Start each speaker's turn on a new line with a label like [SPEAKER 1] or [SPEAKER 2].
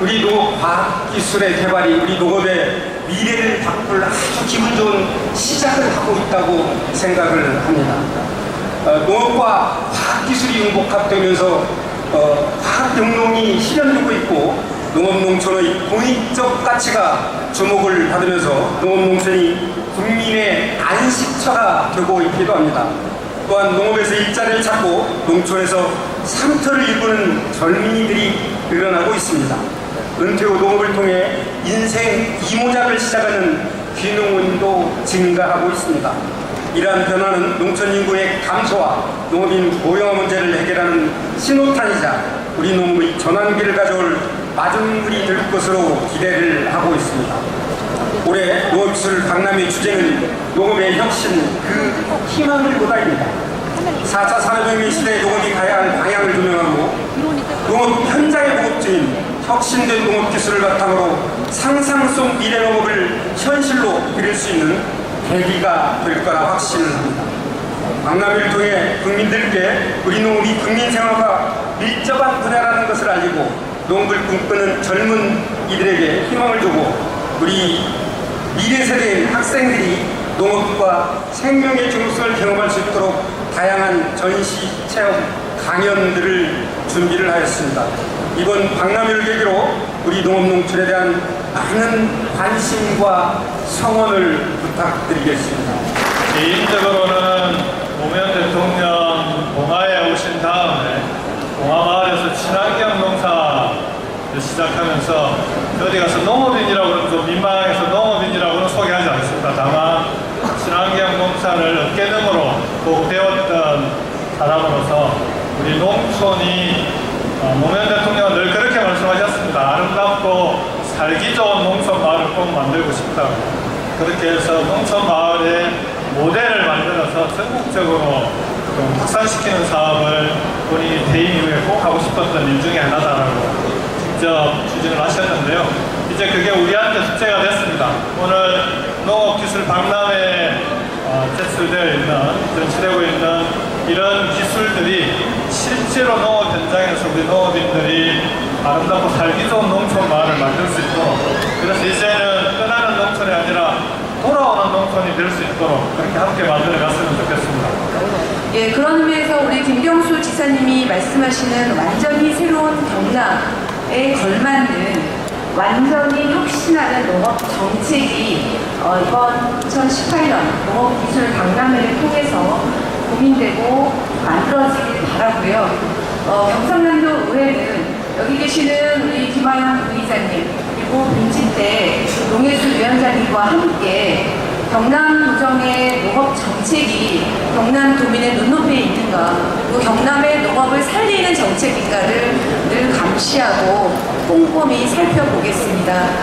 [SPEAKER 1] 우리 농업 과학 기술의 개발이 우리 농업의 미래를 바꿀 아주 기분 좋은 시작을 하고 있다고 생각을 합니다. 어, 농업과 과학 기술이 융복합되면서 어, 과학 영농이 실현되고 있고 농업 농촌의 공익적 가치가 주목을 받으면서 농업 농촌이 국민의 안식처가 되고 있기도 합니다. 또한 농업에서 일자리를 찾고 농촌에서 상터를 이루는 젊은이들이 늘어나고 있습니다. 은퇴 후 농업을 통해 인생 이모작을 시작하는 귀농인도 증가하고 있습니다. 이러한 변화는 농촌 인구의 감소와 농업인 고령화 문제를 해결하는 신호탄이자 우리 농업의 전환기를 가져올 마중물이 될 것으로 기대를 하고 있습니다. 올해 농업기술 박람회 주제는 농업의 혁신 그 희망을 보다입니다. 4차 산업혁명 시대의 농업이 가야 할 방향을 조명하고 농업 현장에 보급 중인 혁신된 농업 기술을 바탕으로 상상 속 미래 농업을 현실로 그릴 수 있는 계기가 될 거라 확신을 합니다. 박람회를 통해 국민들께 우리 농업이 국민 생활과 밀접한 분야라는 것을 알리고 농업을 꿈꾸는 젊은 이들에게 희망을 주고 우리 미래 세대인 학생들이 농업과 생명의 중요성을 경험할 수 있도록 다양한 전시 체험 강연들을 준비를 하였습니다. 이번 박람회를 계기로 우리 농업 농촌에 대한 많은 관심과 성원을 부탁드리겠습니다.
[SPEAKER 2] 개인적으로는 노무현 대통령 봉화에 오신 다음에 봉화마을에서 친환경 농사를 시작하면서 어디 가서 농업인이라고 그러면 좀 민망해서 농업인이라고는 소개하지 않습니다. 다만 친환경 농사를 어깨너머로 보고 배웠던 사람으로서 우리 농촌이 어, 노무현 대통령은 늘 그렇게 말씀하셨습니다. 아름답고 살기 좋은 농촌 마을을 꼭 만들고 싶다고. 그렇게 해서 농촌 마을의 모델을 만들어서 전국적으로 좀 확산시키는 사업을 본인이 퇴임 이후에 꼭 하고 싶었던 일 중에 하나다라고 직접 추진을 하셨는데요. 이제 그게 우리한테 숙제가 됐습니다. 오늘 농업기술 박람회에 어, 제출되어 있는, 전시되고 있는 이런 기술들이 실제로 농업 현장에서 우리 농업인들이 아름답고 살기 좋은 농촌 마을을 만들 수 있도록 그래서 이제는 떠나는 농촌이 아니라 돌아오는 농촌이 될 수 있도록 그렇게 함께 만들어 갔으면 좋겠습니다.
[SPEAKER 3] 예, 그런 의미에서 우리 김경수 지사님이 말씀하시는 완전히 새로운 경남에 걸맞는 완전히 혁신하는 농업 정책이 어, 이번 2018년 농업기술 박람회를 통해서 고민되고 만들어지길 바라고요. 어, 경상남도 의회는 여기 계시는 우리 김하영 의장님 그리고 빈집대 농해수 위원장님과 함께 경남 도정의 농업 정책이 경남 도민의 눈높이에 있는가 그리고 경남의 농업을 살리는 정책인가를 늘 감시하고 꼼꼼히 살펴보겠습니다.